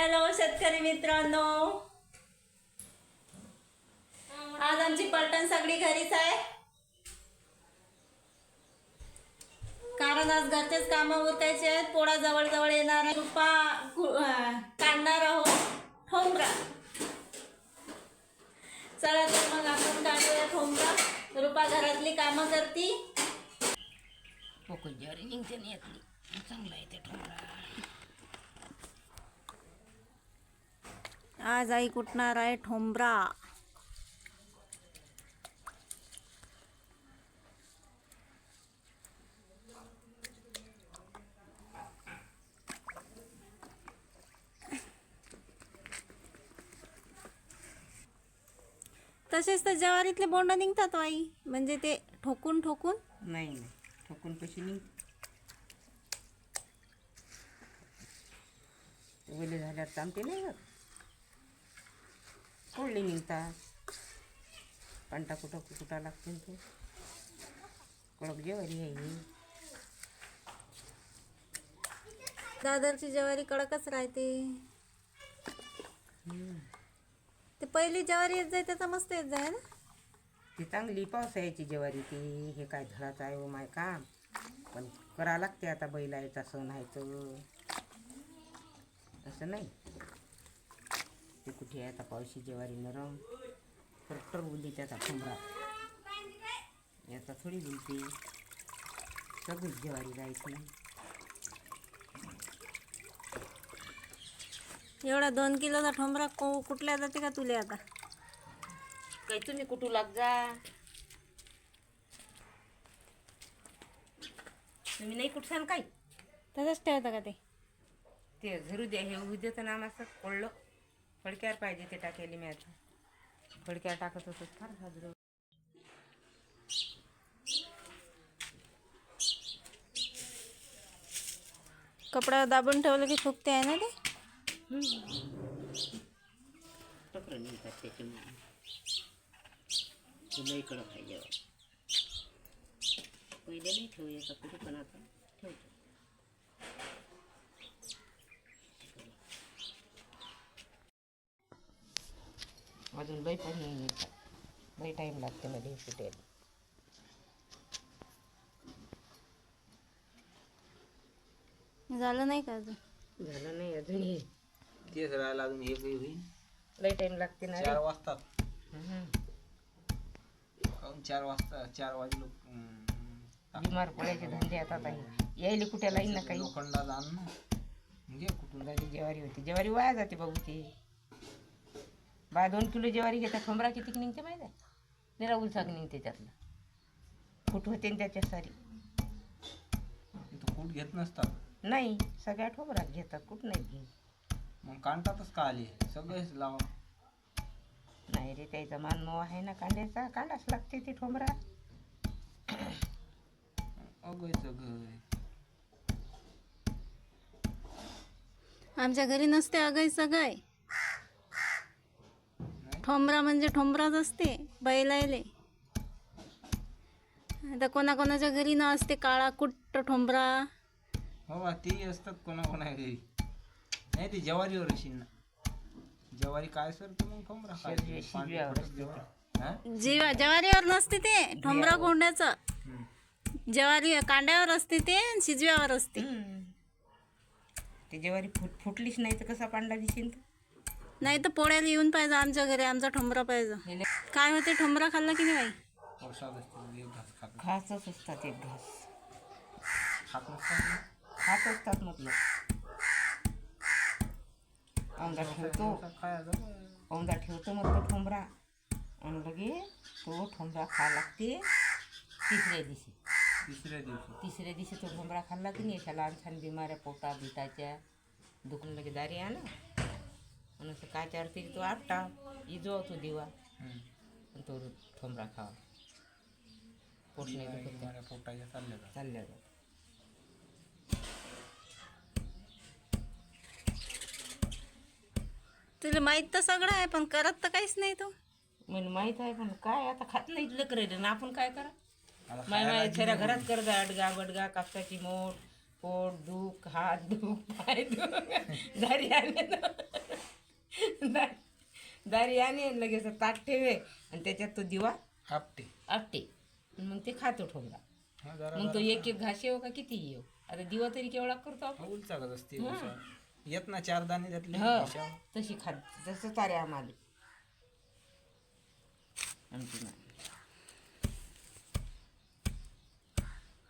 Hello शेतकरी मित्रांनो. आज आमची पलटण सगळी घरीच आहे. कारण आज घरचेच कामं उरकायचे आहेत. पोळा जवळ जवळ येणार आहे. रुपा काढणार आहोत. ठोंबरा. चला तर मग आपण काढूया ठोंबरा. रुपा घरातली कामं करती. हो, पोकळ ज्वारी निघते चांगला आहे ते ठोंबरा. आज आई कुटणार आहे? ठोंबरा. तसेच तर ज्वारीतले बोंड निघतात हो आई. म्हणजे ते ठोकून ठोकून? नाही नाही. ठोकून कशी निघ ओले झाल्यावर चांगते नाही कोळले निघतात पंटा कुठं कुठा लागते ते. कडक जेवारी आहे ही दादरची ज्वारी कडकच राहते. ते पहिली ज्वारी येत जाय त्याचा मस्त येत जाय ना? ती चांगली पावसाळ्याची ज्वारी ती. हे काय धडाचं आहे हो माय काम. पण करा लागते आता बैलायचा सण आहे तर. असं नाही. ते कुठे आहे? आता पावशी ज्वारी नरम. ट्रॅक्टर बोलली त्याचा ठोंबरा याचा थोडी बोलते. सगळीच ज्वारी राहायची एवढा दोन किलोचा ठोंबरा को कुठल्या जाते का तुले आता? काही तुम्ही कुठं लाग जा तुम्ही नाही कुठसान काय? तसंच ठेवता का ते? ते झरू द्या हे उद्या तर नामाचं पडलं फडक्यावर पाहिजे ते टाकायला मी आता. फडक्यावर टाकत होतो फार साजरं कपडा दाबून ठेवलं की फुगते आहे ना ते? टकरं निघतात त्याच्यामुळे तुला इकडं पाहिजे पहिले नाही ठेवूया कपडे पण आता ठेवतो. अजून लई पण येतात लई टाईम लागते मध्ये फुटायला झालं नाही का अजून? झालं नाही अजून हे. तेच राहायला अजून काही होईल. लई टाईम लागते ना चार रे वाजतात हम्म. काहून चार वाजता चार वाजलो बिमार पडायचे धंदे आता काही यायले कुठे? लाईन ना काही. लोखंडाचा आण ना म्हणजे कुठून ज्वारी होती. ज्वारी वाया जाते बाबू ती. बा दोन किलो ज्वारी घेतात ठोंबरा किती निघते माहिती आहे? निरा उलसाक निघते त्यातलं फूट होते न त्याच्या सारी. कूट घेत नसतात. नाही सगळ्या ठोंबरात घेतात कुठं नाही घेत. मग कांटातच का आले? सगळेच लावा. नाही रे त्याचा मानमो आहे ना कांद्याचा कांडाच लागते ती ठोंबरा अगय सगळं. आमच्या घरी नसते अगय सगय ठोंबरा म्हणजे ठोंबराच असते बैलायले. आता कोणाकोणाच्या घरी न असते काळा कुट्ट ठोंबरा. हो बा तेही असतात कोणा कोणा घरी. नाही ते ज्वारीवर अशी ना. ज्वारी काय सर तर मग ठोंबरा? काय ते. हा? जीवा ज्वारीवर नसते ते ठोंबरा कोंड्याचं. हम्म. ज्वारी कांड्यावर असते ते आणि शिजव्यावर असते. ती ज्वारी फुट फुटलीच नाही तर कसा पांडा दिसेल तर नाही तर पोळ्याला येऊन पाहिजे आमच्या घरी आमचा ठोंबरा पाहिजे. हे काय होते ठोंबरा खाल्ला की नाही बाई? वर्षात असते एक घास खात घासच असतात एक घास. खात नसतात खात असतात म्हटलं. औंधा ठेवतो. खायचं औंधा ठेवतो म्हटलं ठोंबरा आणि लगे तो ठोंबरा खा लागते तिसऱ्या दिवशी. तिसऱ्या दिवशी. तिसऱ्या दिवशी तो ठोंबरा खाल्ला की नाही? अशा लहान छान बिमाऱ्या पोटा बिटाच्या दुखून लगे दारी आणा असं काच्यावर तरी तो आपटा इजो तो दिवा. आणि तो ठोंबरा खावा. पोट नाही. दुखत बिमाऱ्या पोटाच्या चालल्या जातात. चालल्या जात तुला माहीत तर सगळं आहे पण करत तर काहीच नाही तू. मला माहीत आहे पण काय आता खात नाही लेकरं ना आपण काय करा? माय खायला माय घरात कर अडगा बडगा कापसाची मोठ पोट दुख हात दुख पाय दुख. घरी आले ना. दारी आणि लगेच ताट ठेवे आणि त्याच्यात तो दिवा आपटे. आपटे. मग ते खातो जरा मग तो एक एक घास येऊ का किती येऊ आता दिवा तरी केवढा करतो आपण. उलचाकत असते हुशार. येत ना चार दाणे त्यातले हो. तशी खात जसं तारे आम्हाला. आमची मा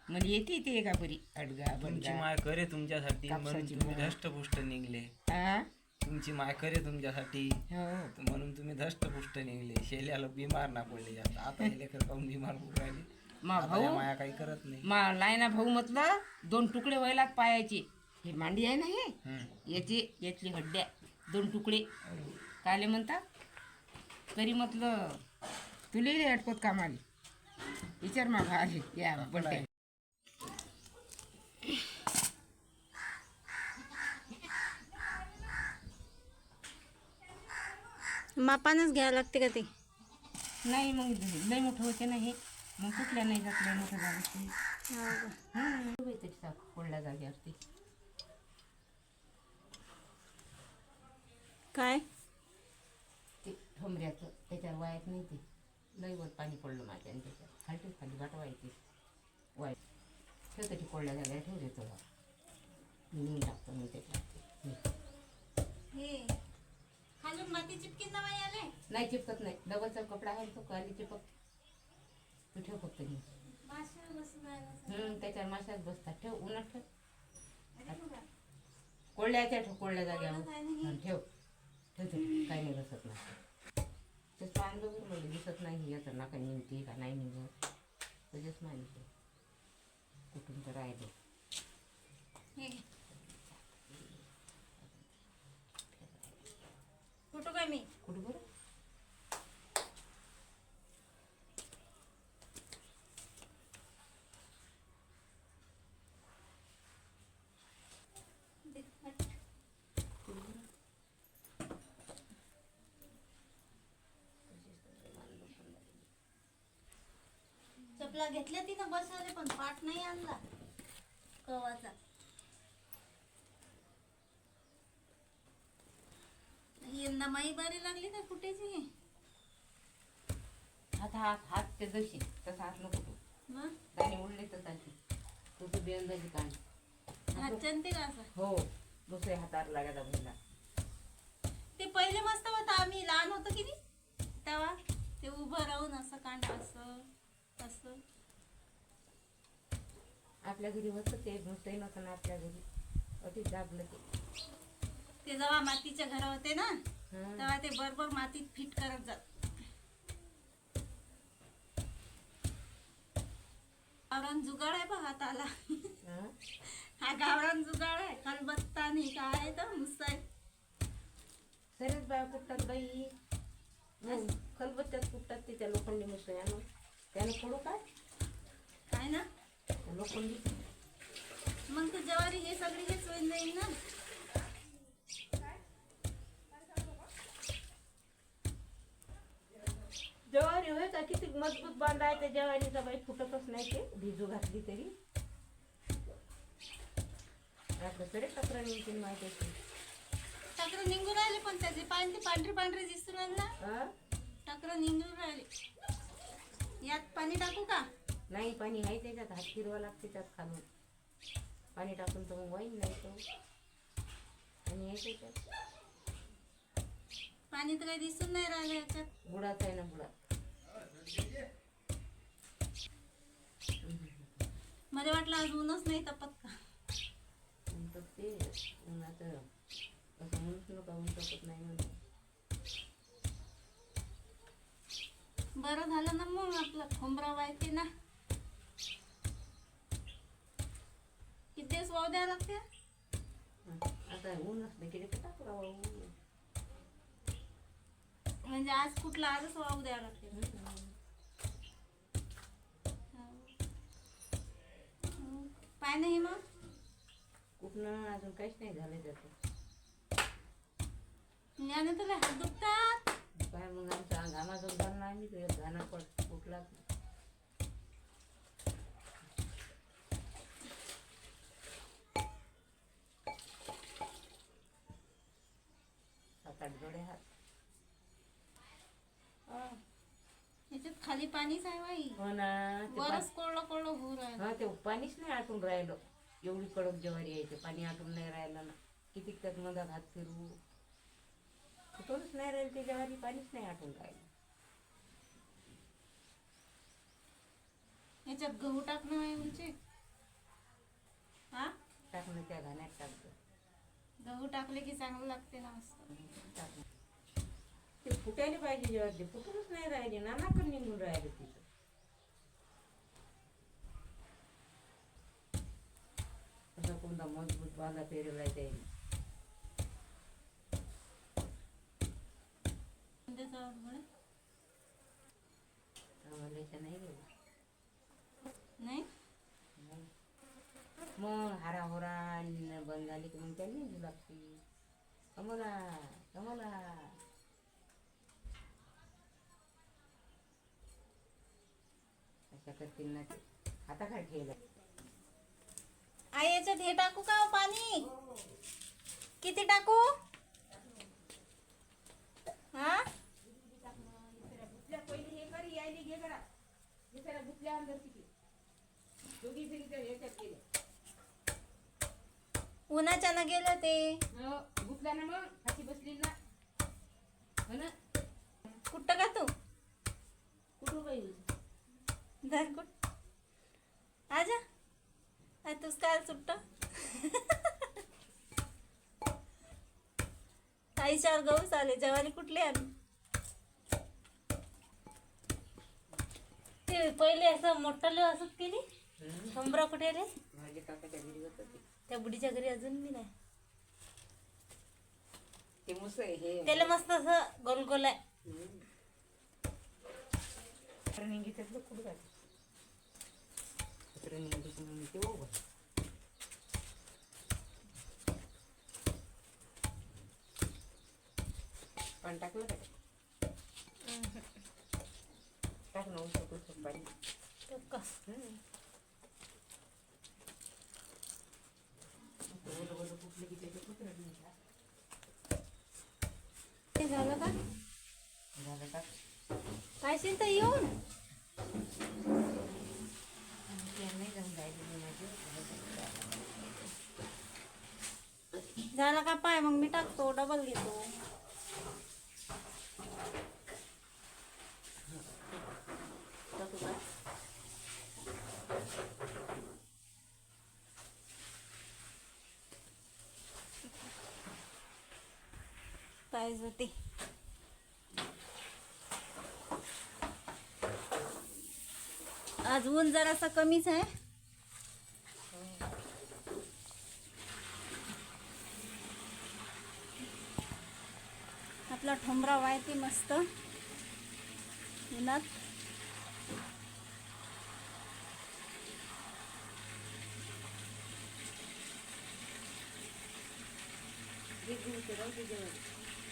म्हणजे येते ते एका परी. अडगा तुमची बडगा. माय करे तुमच्यासाठी म्हणून कापसाची तुम्ही माळ. धष्टपुष्ट निघले. हा? तुमची माय करे तुमच्यासाठी. हो. म्हणून तुम्ही धष्टपुष्ट निघले. शेल्याला बिमार ना पडले जास्त. आता हे लेकर पाहून बिमार होऊ राहिले. मा भाऊ? माया काही करत नाही. मा लायना भाऊ म्हटलं दोन तुकडे व्हायलात पायाचे. हे मांडी आहे ना हे. याचे यातली हड्ड्या. दोन तुकडे. काले म्हणतात तरी म्हटलं तुले अटकत कामाले. विचार मा भाले या बड्डे मापानच घ्यावं लागते का ते? नाही मग लय मोठं होते ना हे. मग कुठल्या नाही जात लय मोठं झालं की हं, फोडल्या जागेवरती. काय? ते ठोंबऱ्याचं त्याच्यावर वायात नाही ते. लय वर पाणी पडलं माझ्या आणि त्याच्यात खाली खाली वाटवा येते वाय ठेवतो ती कोरड्या जागेवर ठेव देतो मी टाकतो मी त्याच्यात हं. खालून माती चिपकीन ना बाई आले? नाही चिपकत नाही. डबलचा कपडा आहे तो खाली चिपक तू ठेव फक्त बसून राहिला. हं, त्याच्यावर माशाच बसतात. ठेव उन्हात ठेव. कोळल्याच्या ठेव कोळल्या जाग्यावर हं, ठेव. ठेव ठेव काही नाही बसत नाही ते पान बघून दिसत नाही याचं नाका निघते का नाही निघत त्याच्याच माहिती कुठून तर राहिले. हे घे. कुठं काय मी? कुठं बरं? चपला घेतल्या तिनं बसवले पण पाठ नाही आणला. कवाचा? यंदा माई बारी लागली का कुठेची? हात हात हात ते जशी तसा हात नको तू. मग? दाणे उडले तसाची तुझं बेंदाची कान. हातचंते का असं? हो दुसऱ्या हातावर लागायचा पहिला ते पहिले मस्त होतं आम्ही लहान होतो की नाही? तेव्हा ते उभं राहून असं कांड असं असं आपल्या घरी होतं ते नुसतंही नव्हतं ना आपल्या घरी. अति दाबलं ते. ते जेव्हा मातीच्या घर होते ना. तेव्हा ते बरोबर मातीत फिट करत जात. गावरान जुगाड आहे बघ हाताला हं? हा गावरान जुगाड आहे खलबत्ता नाही काय तर मुसाय सरेच बाया कुठतात बाई? खलबत्त्यात कुठतात ते त्या लोखंडी मुसळ्यानं त्यानं फोडू काय काय ना? लोखंडी? मग ते ज्वारी हे सगळे हेच होऊन जाईल ना. ज्वारी होय का किती मजबूत बांधायचं ज्वारीचा बाई फुटतच नाही ते. भिजू घातली तरी. आपलं तरी तक्रार येईल माहिती टाकर निघून राहिले पण त्याचे पाणी ते पांढरे पांढरे दिसून राहिले ना हं? टाकर निघून राहिले. यात पाणी टाकू का? नाही पाणी आहे त्याच्यात. हात फिरवा लागते त्यात खालून. पाणी टाकून तर मग वाईन नाही तो. आणि आहे त्याच्यात. पाणी तर काही दिसून नाही राहिलं याच्यात. बुडाचा आहे ना बुडा मला वाटलं आज ऊनच नाही तपत का ते उन्हाचं असं म्हणूच नका ऊन तपत नाही म्हणतो बरं झालं ना मग आपलं खोंबरा वायते ना. किती दिवस वाहू द्यावं लागते. आता ऊन असलं की ते टाकू राहावं ऊन. म्हणजे आज कुठला? आजच वाहू द्यावं लागते. पाय नाही मग? कुठनं अजून काहीच नाही झालं त्याचं. याने तुला हात दुखतात. काय मग आमचं अंग आम्हाला भरणं आम्ही तो एक गाणं पड कुठला सात आठ जोडे हात. खाली पाणीच आहे बाई. हो ना ते वरच कोरडं कोरडं होऊ राहिलं. हा ते पाणीच नाही आटून राहिलं. एवढी कडक ज्वारी आहे ते पाणी आटून नाही राहिलं ना. किती त्यात मधात हात फिरू. कुठूनच नाही राहील ते ज्वारी पाणीच नाही आटून राहिलं. याच्यात गहू टाकणं आहे उंचे हा? टाकणं त्या घाण्यात टाकतं. गहू टाकले की चांगलं लागते ना मस्त. टाकणं. ते फुटायला पाहिजे ज्वारी ते फुटूनच नाही राहिले नानाकडे निघून राहिले तिथं असा कोणता मजबूत बांधा पेरला त्याने. नाही नाही? मग हारा होरा बंद झाली की मग त्यांनी लागते? कमला कमला. अशा करतील ना ते ठेवलं आई याच्यात हे टाकू का हो पाणी? किती टाकू? हा? पहिले हे घे दोघी उन्हाच्या ना गेलं ते. हो, ना मग हाती बसली ना हो ना कुठं का तू? कुठं बाई धर कुठ आजा. आ तूच काय सुट्ट. आईच्यावर गहू चाले जवारी कुठले आली ते पहिले असं मोठाले असत केली ठोंबरा कुठे रे? त्या बुडीच्या घरी अजून मी नाही. हे. त्याला मस्त असं गोल गोल आहे रनिंगी त्यातलं कुठं काय रनिंगी म्हणून ते ओघ पण टाकलं काय टाक ना उसक उसक पाणी तो का हम्म. आता ओलं ओलं फुटलं की त्याच्यात उतरत नाही का? ते झालं का झालं टाक पाहिजे तर येऊन ते नाही जाऊन राहिले मी माझे झाला का पाय? मग मी टाकतो डबल घेतो. पाहिजे होती आज ऊन जरासा कमीच आहे. आपला ठोंबरा वायते मस्त. उन्हात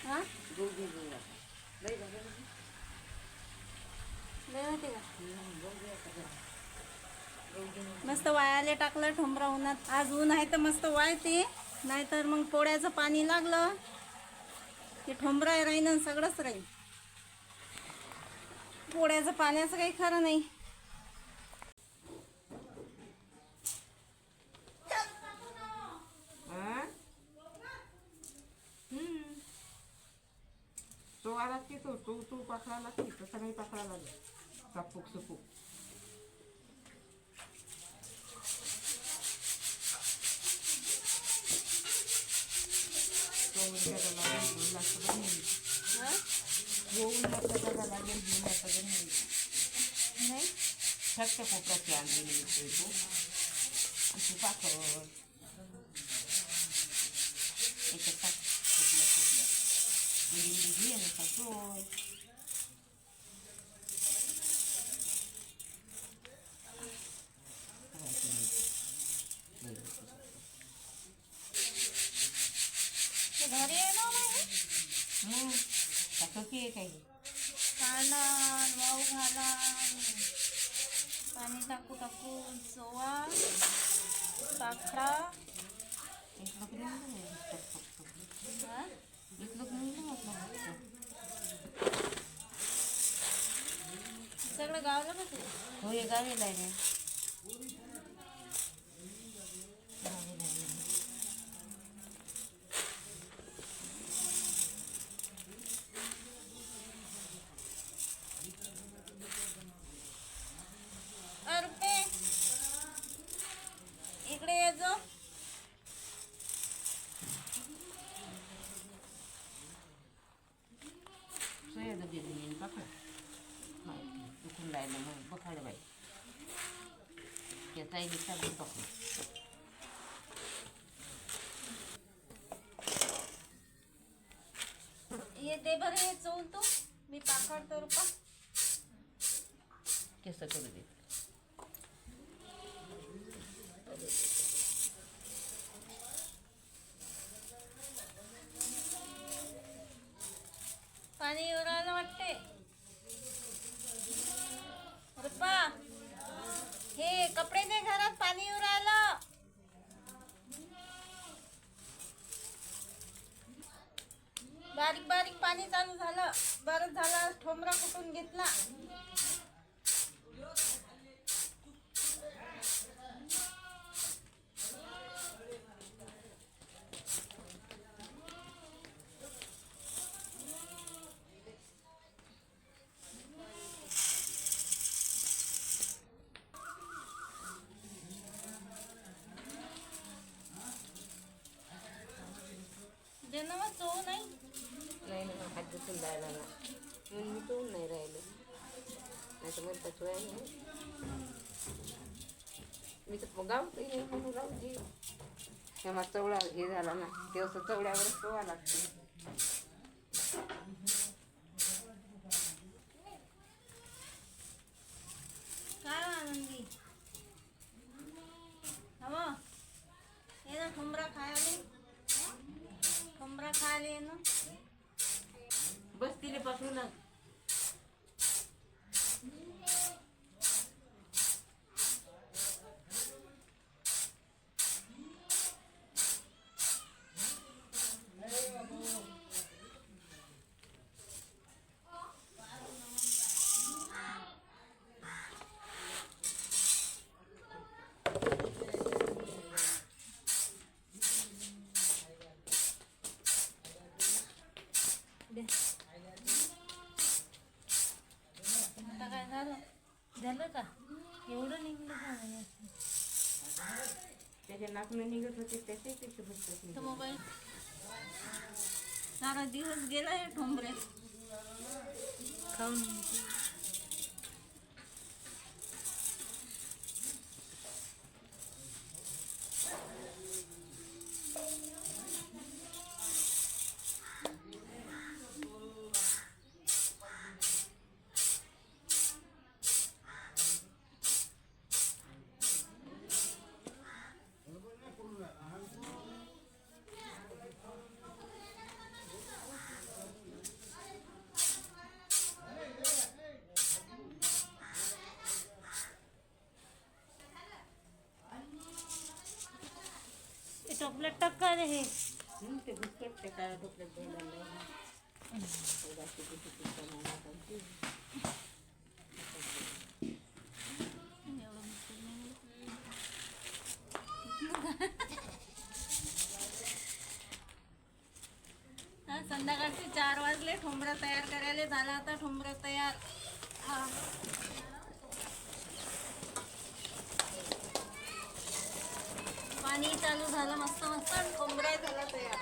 हां? लय होते का? मस्त वायाले टाकलं ठोंबरा उन्हात. आज ऊन आहे तर मस्त वाळते. नाहीतर मग पोळ्याचं पाणी लागलं. ते ठोंबरा राहीन आणि सगळंच राहीन. पोळ्याचं पाण्याचं काही खरं नाही. तो आला की तो तू तू पाकळा लागते तसं नाही पाकळा लागेल. सापूक सपूक. तो उद्याला लागेल घेऊन लागतं बरं नाही. हा? होऊन लागतं त्याला लागेल घेऊन लागतं बरं नाही. नाही फक्त कोपऱ्याची आणली नाही तू तू पाकळ याच्यात टाक कुठल्या कुठल्या लिंबू घे ना टाकून करायचं नाही. नाही होत. ते घरी आहे ना बाई. मग टाकलं की आहे काही घाला वाऊ घाला पाणी टाकू टाकू चोवा साखरा एक लोक निघलं नाही टाक हो हे गावी लायले गावी लायले रुपे इकडे ये जो सोयाला दिली मी पकड माहिती दुखून राहिलं मग बखाड बाई त्याचा एक चालून पकड बरं हे चवून तू. मी पाकडतो रुपा केस करू देते पाणी येऊ राहिलं वाटते रुपा हे कपडे दे घरात पाणी येऊ राहिलं बारीक बारीक पाणी चालू झालं. बरं झालं ठोंबरा कुठून घेतला दे ना मग चोऊ नाही नाही ना हात दुखून राहिला ना म्हणून मी तो नाही राहिलो नाही तर म्हणतात मी तर गावतही नाही म्हणून राहू दे तेव्हा चवळा हे झाला ना तेव्हा चवळ्यावरच पोवा लागते काय हो आनंदी हवं ये ना ठोंबरा खायला ठोंबरा खायला ये ना बस तिले पासूनच दे आता काय झालं झालं का एवढं निघलं का नाकनं निघत होते त्याचे पेक्षा बसतात तो मोबाईल. सारा दिवस गेला ठोंबरे. खाऊन चॉकलेट टक्का रे हे ते बिस्किट ते काय हा संध्याकाळचे चार वाजले ठोंबरा तयार करायला झाला आता ठोंबरा तयार. हा. पाणी चालू झालं मस्त मस्त ठोंबरा झाला तयार.